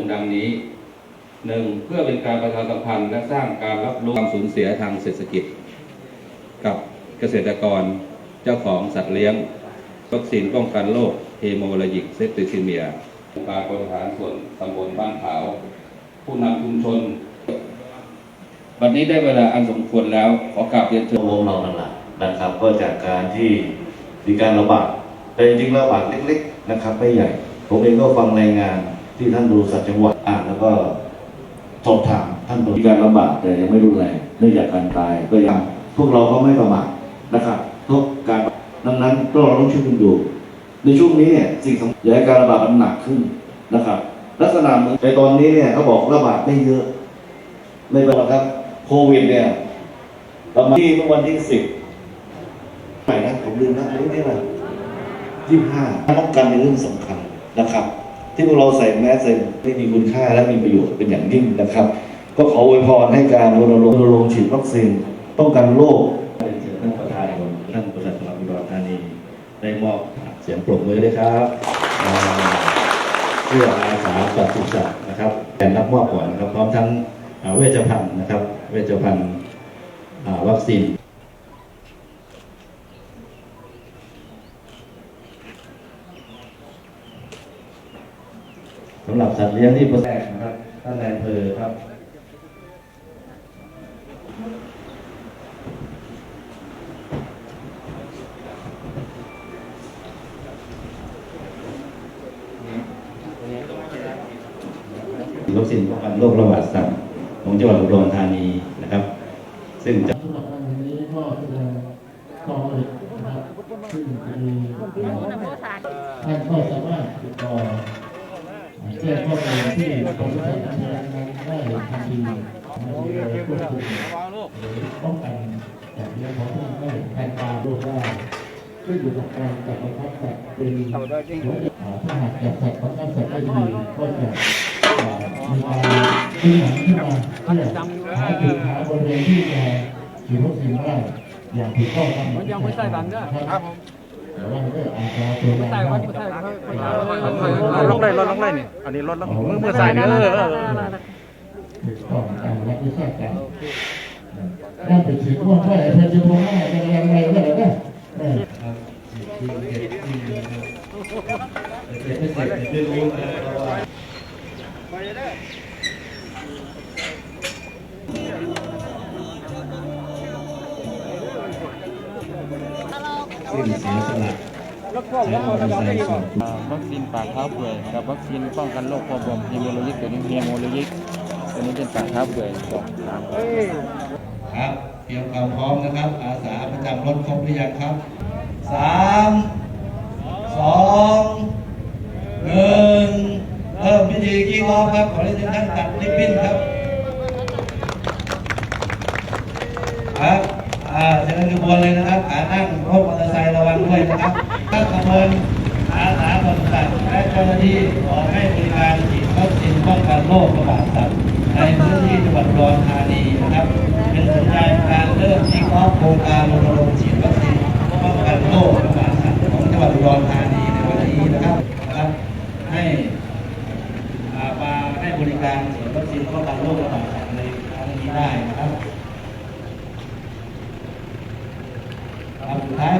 งค์ดังนี้หนึ่งเพื่อเป็นการประชาสัมพันธ์และสร้างการรับรู้ความสูญเสียทางเศรษฐกิจ กับเกษตรกรเจ้าของสัตว์เลี้ยงวัคซีนป้องกันโรคเฮโมราจิกเซปติซิเมียองค์การบริหารส่วนตำบลบ้านขาว ผู้นำชุมชนบัดนี้ได้เวลาอันสมควรแล้ว ขอกราบเรียนเชิญวงเรานั่นแหละนะครับ ก็จากการที่มีการระบาดแต่จริงๆระบาดเล็ก ๆ นะครับ ไม่ใหญ่ ผมเองก็ฟังรายงาน ที่ท่านดูสัตว์จังหวัดอ่านแล้วก็สอบถามท่านมีการระบาดแต่ยังไม่รุนแรงเนื่องจากการตายก็ยังพวกเราก็ไม่ประมาทนะครับทุกการดังนั้นก็เราต้องช่วยกันดู ในช่วงนี้เนี่ยสิ่งสำคัญอย่าให้การระบาดมันหนักขึ้นนะครับ ลักษณะเมือนในตอนนี้เนี่ยเขาบอกระบาดไม่เยอะ ไม่เป็นไรครับโควิดเนี่ยประมาณที่เมื่อวันที่สิบใหม่นะผมลืมนะอันนี้นี่ละยี่ห้าป้องกันในเรื่องสำคัญนะครับ ที่พวกเราใส่แมสใส่ไม่มีคุณค่าและมีประโยชน์เป็นอย่างยิ่งนะครับ ก็ขออวยพรให้การรณรงค์รณรงค์ฉีดวัคซีนป้องกันโรคเชิญท่านประธานท่านประธานจังหวัดอุดรธานีได้มอบเสียงปรบมือด้วยครับเพื่ออาสาปศุสัตว์นะครับแต่รับมอบก่อนนะครับพร้อมทั้งเวชภัณฑ์นะครับ เวชภัณฑ์วัคซีนำหรับสัตว์เลี้ยงที่ประแทกนะครับท่านนายอำเภอครับวัคซีนป้องกันโรคระบาดสัตว์ของจังหวัดอุดรธานีนะครับ ซึ่งจะสำหรับวันนี้ก็แสดงต่อเลยนะครับซึ่งมีท่านก็สามารถติดต่อ แจ้งข้อมูลที่กรมการพัฒนานได้ทันทีในควบคุมหรือป้องกันแต่เรื่องของท่านได้แทนกาโรคได้ขึ้นอยู่กับการจัดประทับสัตว์เป็นหัวใจถ้าหากจัดสัตว์ประทับสัตว์ได้ดีก็จะมีการซื้อหนังขึ้นมาเพื่อหาจุดหาบริเวณที่จะฉีดวัคซีนได้อย่างถูกต้องตามหลักยังไม่ใส่บังเด้อครับแต่ว่ามั นก็อาจจะตัวแรงใส่ไรลงเลยลดลงเลยนี่อันนี้ลดลงมือมือใส่เด้อถูกต้องตามหลักวิชาการถ้าไปฉีดพ่วงได้พอจะพ่วงได้จะแรงอะไรก็ได้นะได้ครับฉีดที่เก็บ ซึ่งเสียสละแล้วพวกแล้วพวกเราได้ดีกว่าวัคซีนปากเท้าเปื่อยกับวัคซีนป้องกันโรคคอบวมเฮโมโลยิกตัวนี้เฮโมโลยิกตัวนี้เป็นปากเท้าเปื่อยสองสามครับเตรียมความพร้อมนะครับ อาสาประจำรถครบหรือยังครับสามสองหนึ่งเริ่มพิธีกีฬาครับ ขอเรียนท่านตัดริบบิ้นครับครับอ่าเชิญขบวนเลยนะครับขานั่งรถมอเตอร์ไซค์ระวัง ด้วยนะครับท่านสมนอาสาบริษัทและเจ้าหน้าที่ขอให้บริการฉีดวัคซีนป้องกันโรคระบาดสัตว์ในพื้นที่จังหวัดอุดรธานีนะครับ เป็นสัญญาณการเริ่มที่ครอบโครงการรณรงค์ฉีดวัคซีนป้องกันโรคระบาดสัตว์ของจังหวัดอุดรธานีในวันนี้นะครับครับ ให้มาให้บริการฉีดวัคซีนป้องกันโรคระบาดสัตว์ในครั้งนี้ได้นะครับครับสุดท้าย